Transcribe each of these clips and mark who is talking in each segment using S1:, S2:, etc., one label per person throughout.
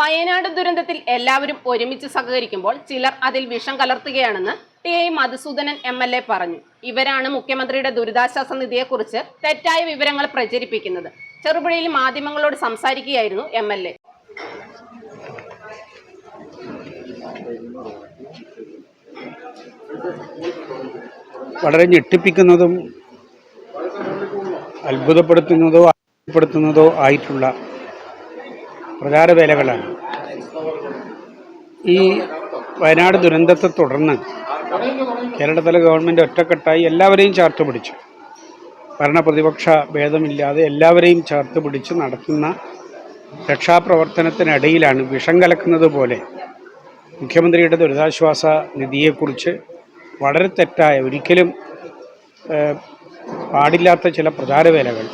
S1: വയനാട് ദുരന്തത്തിൽ എല്ലാവരും ഒരുമിച്ച് സഹകരിക്കുമ്പോൾ ചിലർ അതിൽ വിഷം കലർത്തുകയാണെന്ന് T I Madhusoodanan M L A പറഞ്ഞു. ഇവരാണ് മുഖ്യമന്ത്രിയുടെ ദുരിതാശ്വാസ നിധിയെക്കുറിച്ച് തെറ്റായ വിവരങ്ങൾ പ്രചരിപ്പിക്കുന്നത്. ചെറുപുഴയിൽ മാധ്യമങ്ങളോട് സംസാരിക്കുകയായിരുന്നു എം എൽ എ.
S2: വളരെ ഞെട്ടിപ്പിക്കുന്നതും അത്ഭുതപ്പെടുത്തുന്നതോ അത്ഭുതപ്പെടുത്തുന്നതോ ആയിട്ടുള്ള പ്രചാരവേലകളാണ്. ഈ വയനാട് ദുരന്തത്തെ തുടർന്ന് കേരളത്തിലെ ഗവൺമെന്റ് ഒറ്റക്കെട്ടായി എല്ലാവരെയും ചേർത്ത് പിടിച്ചു. ഭരണപ്രതിപക്ഷ ഭേദമില്ലാതെ എല്ലാവരെയും ചേർത്ത് പിടിച്ച് നടത്തുന്ന രക്ഷാപ്രവർത്തനത്തിനിടയിലാണ് വിഷം കലക്കുന്നത് പോലെ മുഖ്യമന്ത്രിയുടെ ദുരിതാശ്വാസ നിധിയെക്കുറിച്ച് വളരെ തെറ്റായ ഒരിക്കലും പാടില്ലാത്ത ചില പ്രചാരവേലകൾ.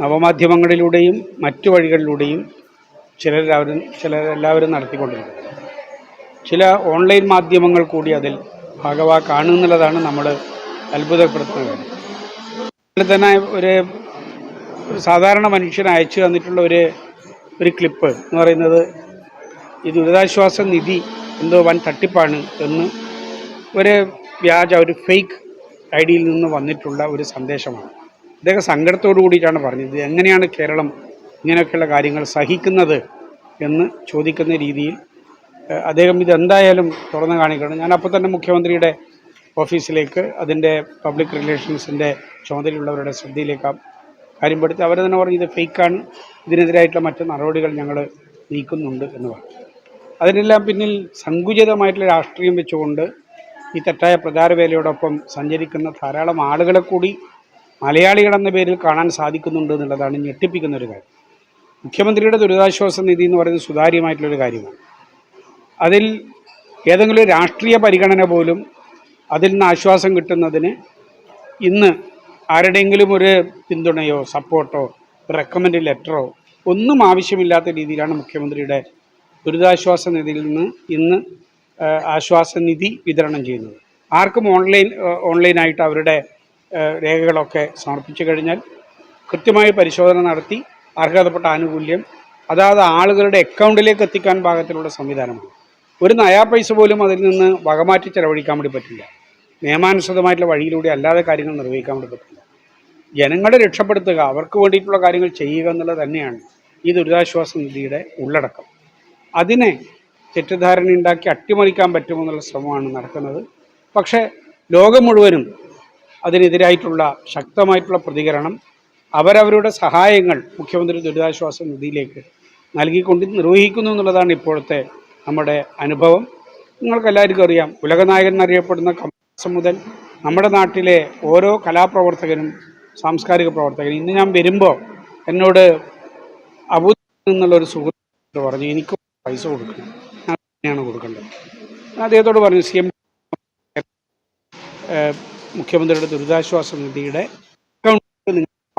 S2: നവമാധ്യമങ്ങളിലൂടെയും മറ്റു വഴികളിലൂടെയും ചിലരെല്ലാവരും ചിലരെല്ലാവരും നടത്തിക്കൊണ്ടിരിക്കുന്നത് ചില ഓൺലൈൻ മാധ്യമങ്ങൾ കൂടി അതിൽ ഭാഗവാക്കാണ് എന്നുള്ളതാണ് നമ്മൾ അത്ഭുതപ്പെടുത്തുന്നത്. അതിൽ തന്നെ ഒരു സാധാരണ മനുഷ്യൻ അയച്ചു തന്നിട്ടുള്ള ഒരു ഒരു ക്ലിപ്പ് എന്ന് പറയുന്നത് ഈ ദുരിതാശ്വാസ നിധി എന്തോ വൻ തട്ടിപ്പാണ് എന്ന് ഒരു വ്യാജ ഒരു ഫേക്ക് ഐ ഡിയിൽ നിന്ന് വന്നിട്ടുള്ള ഒരു സന്ദേശമാണ്. അദ്ദേഹം സങ്കടത്തോടു കൂടിയിട്ടാണ് പറഞ്ഞത്. എങ്ങനെയാണ് കേരളം ഇങ്ങനെയൊക്കെയുള്ള കാര്യങ്ങൾ സഹിക്കുന്നത് എന്ന് ചോദിക്കുന്ന രീതിയിൽ അദ്ദേഹം ഇതെന്തായാലും തുറന്നു കാണിക്കണം. ഞാൻ അപ്പോൾ തന്നെ മുഖ്യമന്ത്രിയുടെ ഓഫീസിലേക്ക് അതിന്റെ പബ്ലിക് റിലേഷൻസിന്റെ ചുമതലയുള്ളവരുടെ ശ്രദ്ധയിലേക്ക് കാര്യം പെടുത്തി. അവർ തന്നെ പറഞ്ഞു ഇത് ഫേക്കാണ്. ഇതിനെതിരായിട്ടുള്ള മറ്റ് നടപടികൾ ഞങ്ങൾ നീക്കുന്നുണ്ട് എന്ന് പറഞ്ഞു. അതിനെല്ലാം പിന്നിൽ സങ്കുചിതമായിട്ടുള്ള രാഷ്ട്രീയം വെച്ചുകൊണ്ട് ഈ തെറ്റായ പ്രചാരവേലയോടൊപ്പം സഞ്ചരിക്കുന്ന ധാരാളം ആളുകളെ കൂടി മലയാളികളെന്ന പേരിൽ കാണാൻ സാധിക്കുന്നുണ്ട് എന്നുള്ളതാണ് ഞെട്ടിപ്പിക്കുന്ന ഒരു കാര്യം. മുഖ്യമന്ത്രിയുടെ ദുരിതാശ്വാസ നിധി എന്ന് പറയുന്നത് സുതാര്യമായിട്ടുള്ളൊരു കാര്യമാണ്. അതിൽ ഏതെങ്കിലും രാഷ്ട്രീയ പരിഗണന പോലും അതിൽ നിന്ന് ആശ്വാസം കിട്ടുന്നതിന് ഇന്ന് ആരുടെയെങ്കിലും ഒരു പിന്തുണയോ സപ്പോർട്ടോ റെക്കമെൻഡ് ലെറ്ററോ ഒന്നും ആവശ്യമില്ലാത്ത രീതിയിലാണ് മുഖ്യമന്ത്രിയുടെ ദുരിതാശ്വാസ നിധിയിൽ നിന്ന് ഇന്ന് ആശ്വാസ നിധി വിതരണം ചെയ്യുന്നത്. ആർക്കും ഓൺലൈൻ ഓൺലൈനായിട്ട് അവരുടെ രേഖകളൊക്കെ സമർപ്പിച്ചു കഴിഞ്ഞാൽ കൃത്യമായ പരിശോധന നടത്തി അർഹതപ്പെട്ട ആനുകൂല്യം അതാത് ആളുകളുടെ അക്കൗണ്ടിലേക്ക് എത്തിക്കാൻ പാകത്തിലുള്ള സംവിധാനമാണ്. ഒരു നയാ പൈസ പോലും അതിൽ നിന്ന് വകമാറ്റി ചെലവഴിക്കാൻ വേണ്ടി പറ്റില്ല. നിയമാനുസൃതമായിട്ടുള്ള വഴിയിലൂടെ അല്ലാതെ കാര്യങ്ങൾ നിർവഹിക്കാൻ വേണ്ടി പറ്റില്ല. ജനങ്ങളെ രക്ഷപ്പെടുത്തുക അവർക്ക് വേണ്ടിയിട്ടുള്ള കാര്യങ്ങൾ ചെയ്യുക എന്നുള്ളത് തന്നെയാണ് ഈ ദുരിതാശ്വാസ നിധിയുടെ ഉള്ളടക്കം. അതിനെ തെറ്റിദ്ധാരണ ഉണ്ടാക്കി അട്ടിമറിക്കാൻ പറ്റുമെന്നുള്ള ശ്രമമാണ് നടക്കുന്നത്. പക്ഷേ ലോകം മുഴുവനും അതിനെതിരായിട്ടുള്ള ശക്തമായിട്ടുള്ള പ്രതികരണം അവരവരുടെ സഹായങ്ങൾ മുഖ്യമന്ത്രി ദുരിതാശ്വാസ നിധിയിലേക്ക് നൽകിക്കൊണ്ട് നിർവഹിക്കുന്നു എന്നുള്ളതാണ് ഇപ്പോഴത്തെ നമ്മുടെ അനുഭവം. നിങ്ങൾക്കെല്ലാവർക്കും അറിയാം ഉലകനായകൻ എന്നറിയപ്പെടുന്ന കമ്പാസം മുതൽ നമ്മുടെ നാട്ടിലെ ഓരോ കലാപ്രവർത്തകനും സാംസ്കാരിക പ്രവർത്തകനും ഇന്ന് ഞാൻ വരുമ്പോൾ എന്നോട് അബുദാബിയിൽ എന്നുള്ള ഒരു സുഹൃത്ത് പറഞ്ഞു എനിക്ക് പൈസ കൊടുക്കണം ഞാൻ എങ്ങനെയാണ് കൊടുക്കേണ്ടത്. അദ്ദേഹത്തോട് പറഞ്ഞു സി എം മുഖ്യമന്ത്രിയുടെ ദുരിതാശ്വാസ നിധിയുടെ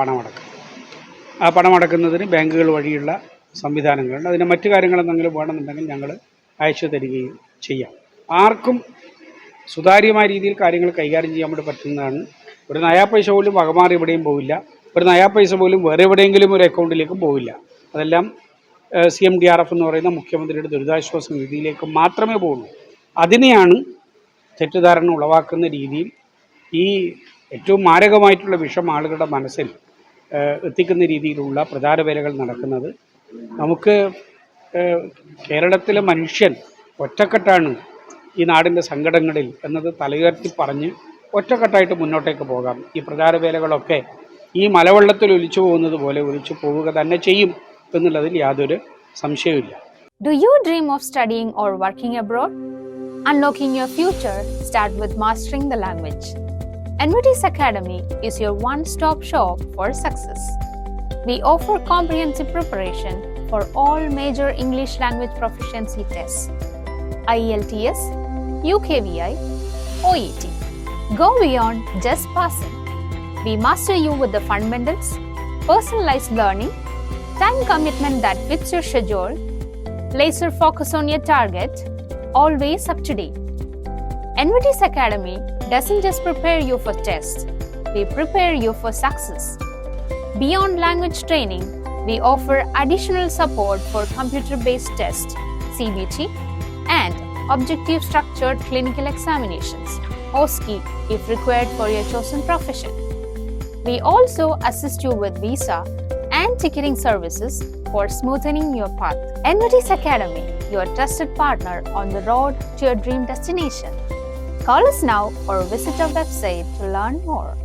S2: അക്കൗണ്ടിൽ നിങ്ങൾ പണം അടക്കണം ആ പണമടക്കുന്നതിന് ബാങ്കുകൾ വഴിയുള്ള സംവിധാനങ്ങളുണ്ട്. അതിന് മറ്റു കാര്യങ്ങളെന്തെങ്കിലും വേണമെന്നുണ്ടെങ്കിൽ ഞങ്ങൾ അയച്ചു തരികയും ചെയ്യാം. ആർക്കും സുതാര്യമായ രീതിയിൽ കാര്യങ്ങൾ കൈകാര്യം ചെയ്യാൻ വേണ്ടി പറ്റുന്നതാണ്. ഒരു നയാ പൈസ പോലും വകമാറി എവിടെയും പോവില്ല. ഒരു നയാ പൈസ പോലും വേറെ എവിടെയെങ്കിലും ഒരു അക്കൗണ്ടിലേക്കും പോവില്ല. അതെല്ലാം C M D R F എന്ന് പറയുന്ന മുഖ്യമന്ത്രിയുടെ ദുരിതാശ്വാസ നിധിയിലേക്ക് മാത്രമേ പോകുള്ളൂ അതിനെയാണ് തെറ്റിദ്ധാരണ ഉളവാക്കുന്ന രീതിയിൽ ഈ ഏറ്റവും മാരകമായിട്ടുള്ള വിഷം ആളുകളുടെ മനസ്സിൽ എത്തിക്കുന്ന രീതിയിലുള്ള പ്രചാരവേലകൾ നടക്കുന്നത് നമുക്ക് കേരളത്തിലെ മനുഷ്യൻ ഒറ്റക്കെട്ടാണ് ഈ നാടിന്റെ സങ്കടങ്ങളിൽ എന്നത് തലയുയർത്തി പറഞ്ഞ് ഒറ്റക്കെട്ടായിട്ട് മുന്നോട്ടേക്ക് പോകാം ഈ പ്രചാരവേലകളൊക്കെ ഈ മലവെള്ളത്തിൽ ഒലിച്ചു പോകുന്നത് പോലെ ഒലിച്ചു പോവുക തന്നെ ചെയ്യും എന്നുള്ളതിൽ യാതൊരു സംശയവുമില്ല
S3: Do you dream of studying or working abroad? Unlocking your future start with mastering the language. NVT's Academy is your one-stop shop for success. We offer comprehensive preparation for all major English language proficiency tests. IELTS, UKVI, OET. Go beyond just passing. We master you with the fundamentals, personalized learning, time commitment that fits your schedule, laser focus on your target, always up to date. NVT's Academy doesn't just prepare you for tests, we prepare you for success. Beyond language training, We offer additional support for computer based tests, CBT, and objective structured clinical examinations, OSCE, if required for your chosen profession. We also assist you with visa and ticketing services for smoothening your path. NVT's Academy, your trusted partner on the road to your dream destination. Call us now or visit our website to learn more.